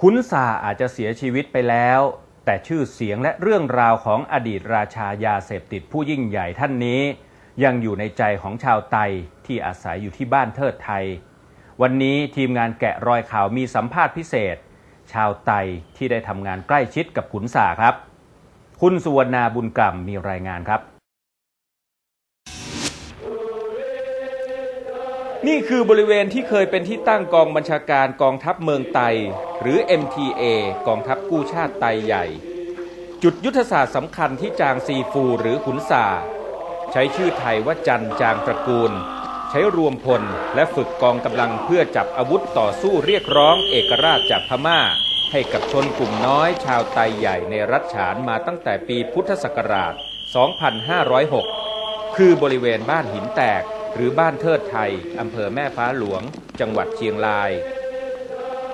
ขุนสาอาจจะเสียชีวิตไปแล้ว แต่ชื่อเสียงและเรื่องราวของอดีตราชายาเสพติดผู้ยิ่งใหญ่ท่านนี้ ยังอยู่ในใจของชาวไตที่อาศัยอยู่ที่บ้านเทิดไทย วันนี้ทีมงานแกะรอยข่าวมีสัมภาษณ์พิเศษ ชาวไตที่ได้ทำงานใกล้ชิดกับขุนสาครับ คุณสุวรรณาบุญกล่ำมีรายงานครับ นี่คือบริเวณที่เคยเป็นที่ตั้งกองบัญชาการกองทัพเมืองไต หรือ MTA กองทัพกู้ชาติไตใหญ่ จุดยุทธศาสตร์สำคัญที่จางซีฟูหรือขุนสาใช้ชื่อไทยว่าจันจางตระกูล ใช้รวมพลและฝึกกองกำลังเพื่อจับอาวุธต่อสู้เรียกร้องเอกราชจากพม่า ให้กับชนกลุ่มน้อยชาวไตใหญ่ในรัฐฉานมาตั้งแต่ปีพุทธศักราช 2506 คือบริเวณบ้านหินแตก หรือบ้านเทิดไทยอำเภอแม่ฟ้าหลวง จังหวัดเชียงราย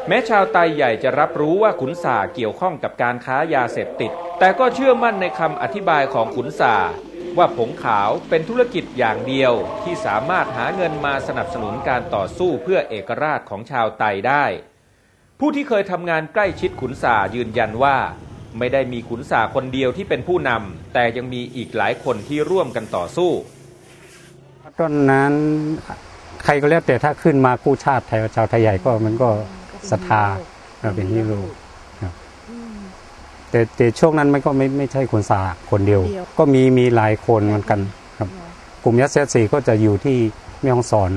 แม้ชาวไตใหญ่จะรับรู้ว่าขุนสาเกี่ยวข้องกับการค้ายาเสพติด แต่ก็เชื่อมั่นในคำอธิบายของขุนสาว่าผงขาวเป็นธุรกิจอย่างเดียวที่สามารถหาเงินมาสนับสนุนการต่อสู้เพื่อเอกราชของชาวไตได้ ผู้ที่เคยทำงานใกล้ชิดขุนสายืนยันว่า ไม่ได้มีขุนสาคนเดียวที่เป็นผู้นำแต่ยังมีอีกหลายคนที่ร่วมกันต่อสู้ ต้นนั้น ใครก็แล้วแต่ถ้าขึ้นมากู้ชาติไทยชาวไทยใหญ่ก็มันก็ศรัทธาเราเป็นฮีโร่ครับแต่แต่ช่วงนั้นมันก็ไม่ไม่ใช่คนสาคนเดียว ก็มีมีหลายคนเหมือนกันครับ กลุ่มยัดเซสีก็จะอยู่ที่แม่ฮ่องสอน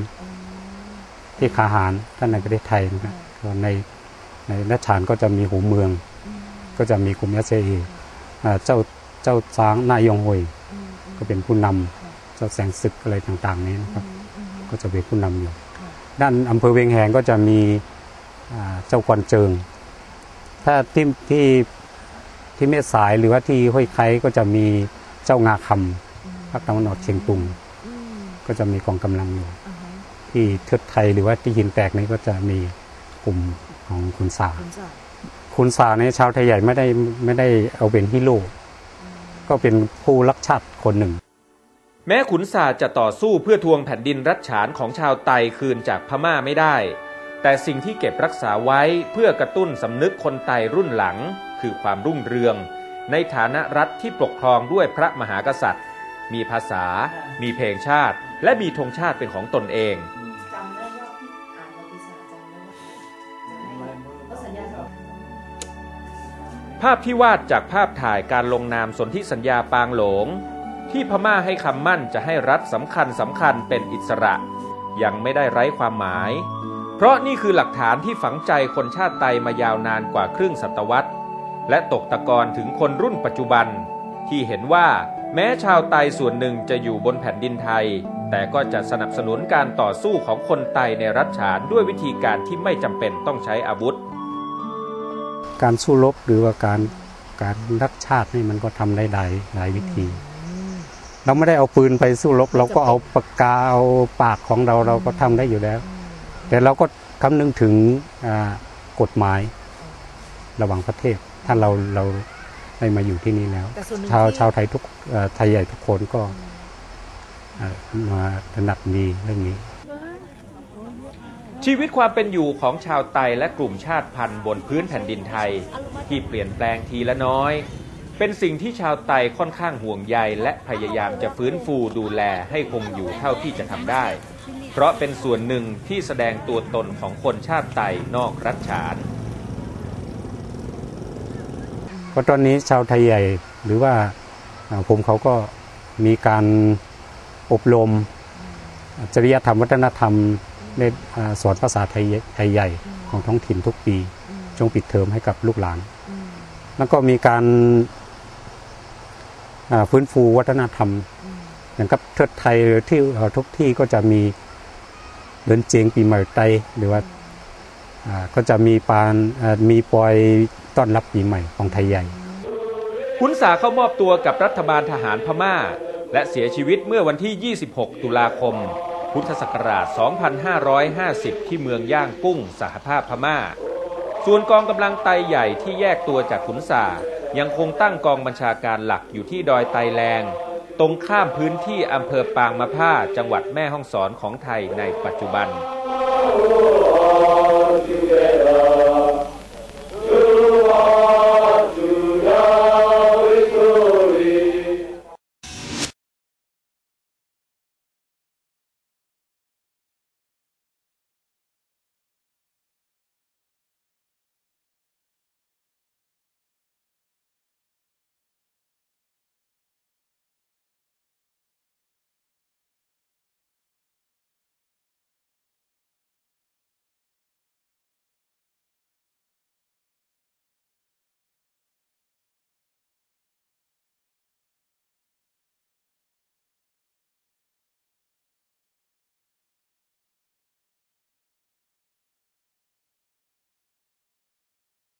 ที่ขาหารท่านในประเทศไทยนะครับส่วนในในนัชฉานก็จะมีหูเมือง ก็จะมีกลุ่มยัดเซอีอ่าเจ้าเจ้าช้างนายยงหวยก็เป็นผู้นำ เจ้าแสงศึกอะไรต่างๆนี้นะครับ ก็จะเป็นผู้นำอยู่ ด้านอำเภอเวียงแหงก็จะมีอ่าเจ้ากวนเจิง ถ้าที่ที่ที่แม่สายหรือว่าที่ห้วยไคก็จะมีเจ้างาคำภาคตะวันออกเชียงตุงก็จะมีกองกำลังอยู่ ที่เทิดไทยหรือว่าที่หินแตกนี้ก็จะมีกลุ่มของคุณสาคุณสาในยชาวไทยใหญ่ไม่ได้ไม่ได้เอาเป็นฮีโร่ก็เป็นผู้รักชาติคนหนึ่ง แม้ขุนศาสตร์จะต่อสู้เพื่อทวงแผ่นดินรัชฉานของชาวไตคืนจากพม่าไม่ได้ แต่สิ่งที่เก็บรักษาไว้เพื่อกระตุ้นสำนึกคนไตรุ่นหลัง คือความรุ่งเรือง ในฐานะรัฐที่ปกครองด้วยพระมหากษัตริย์ มีภาษา มีเพลงชาติ และมีธงชาติเป็นของตนเองภาพที่วาดจากภาพถ่ายการลงนามสนธิสัญญาปางหลง ที่พม่าให้คำมั่นจะให้รัฐสำคัญสำคัญเป็นอิสระ ยังไม่ได้ไร้ความหมาย เพราะนี่คือหลักฐานที่ฝังใจคนชาติไตมายาวนานกว่าครึ่งศตวรรษ และตกตะกอนถึงคนรุ่นปัจจุบัน ที่เห็นว่าแม้ชาวไตส่วนหนึ่งจะอยู่บนแผ่นดินไทย แต่ก็จะสนับสนุนการต่อสู้ของคนไตในรัฐฉานด้วยวิธีการที่ไม่จำเป็นต้องใช้อาวุธ การสู้รบหรือว่าการการรักชาตินี่มันก็ทำได้หลายหลายวิธี เราไม่ได้เอาปืนไปสู้รบเราก็เอาปากกาเอาปากของเราเราก็ทำได้อยู่แล้ว แต่เราก็คำนึงถึงอ่ากฎหมายระหว่างประเทศ ถ้าเราเราได้มาอยู่ที่นี่แล้วแต่ส่วนหนึ่งชาวที่ชาวไทยทุกเอ่อไทยใหญ่ทุกคนก็เอ่อมาถนัดมีเรื่องนี้ ชีวิตความเป็นอยู่ของชาวไตและกลุ่มชาติพันธุ์บนพื้นแผ่นดินไทย ที่เปลี่ยนแปลงทีละน้อย เป็นสิ่งที่ชาวไตค่อนข้างห่วงใยและพยายามจะฟื้นฟูดูแลให้คงอยู่เท่าที่จะทำได้ เพราะเป็นส่วนหนึ่งที่แสดงตัวตนของคนชาติไตนอกรัฐฉานเพราะตอนนี้ชาวไทยใหญ่หรือว่าอ่าผมเขาก็มีการอบรมจริยธรรมวัฒนธรรมในอ่าสอนภาษาไทยไทยใหญ่ของท้องถิ่นทุกปี ช่วงปิดเทอมให้กับลูกหลาน แล้วก็มีการอ่า ฟื้นฟูวัฒนธรรม อย่างกับเทิดไทยหรือที่เอ่อทุกที่ก็จะมีเดินเจียงปีใหม่ไตหรือว่าอ่าก็จะมีปานอ่ามีปอยต้อนรับปีใหม่ของไทยใหญ่ขุนสาเข้ามอบตัวกับรัฐบาลทหารพม่า และเสียชีวิตเมื่อวันที่ 26 ตุลาคม พุทธศักราช 2550 ที่เมืองย่างกุ้งสหภาพพม่า ส่วนกองกำลังไตใหญ่ที่แยกตัวจากขุนสา ยังคงตั้งกองบัญชาการหลักอยู่ที่ดอยไตแลงตรงข้ามพื้นที่อำเภอปางมะผ้าจังหวัดแม่ฮ่องสอนของไทยในปัจจุบัน